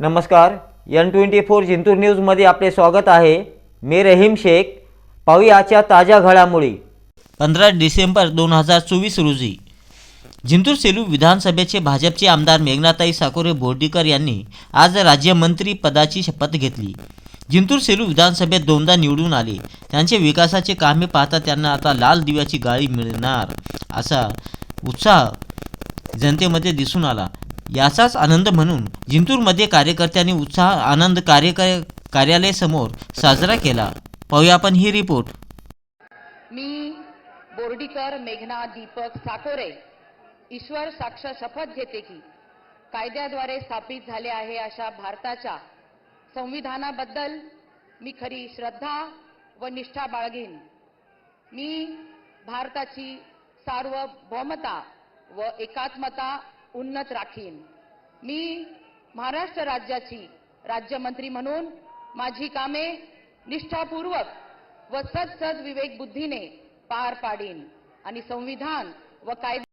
नमस्कार N twenty four Jintur न्यूजमध्ये आपले स्वागत आहे. मी रहीम शेख. पाहुयाच्या ताज्या घडामोडी. पंधरा डिसेंबर दोन हजार चोवीस रोजी जिंतूर सेलू विधानसभेचे भाजपचे आमदार मेघनाताई साकोरे बोर्डीकर यांनी आज राज्यमंत्री पदाची शपथ घेतली. जिंतूर सेलू विधानसभेत दोनदा निवडून आले. त्यांचे विकासाचे कामे पाहता त्यांना आता लाल दिव्याची गाळी मिळणार असा उत्साह जनतेमध्ये दिसून आला. याचाच आनंद म्हणून जिंतूरमध्ये कार्यकर्त्यांनी उत्साह आनंद कार्य कार्यालयासमोर साजरा केला. पाहूया आपण ही रिपोर्ट. मी बोर्डीकर मेघना दीपक साकोरे ईश्वर साक्ष शपथ घेते की कायद्याद्वारे स्थापित झाले आहे अशा भारताच्या संविधानाबद्दल मी खरी श्रद्धा व निष्ठा बाळगेन. मी भारताची सार्वभौमता व एकात्मता उन्नत राखीन. मी महाराष्ट्र राज्याची राज्यमंत्री म्हणून माझी कामे निष्ठापूर्वक व सदसद विवेक बुद्धीने पार पाडीन आणि संविधान व कायदे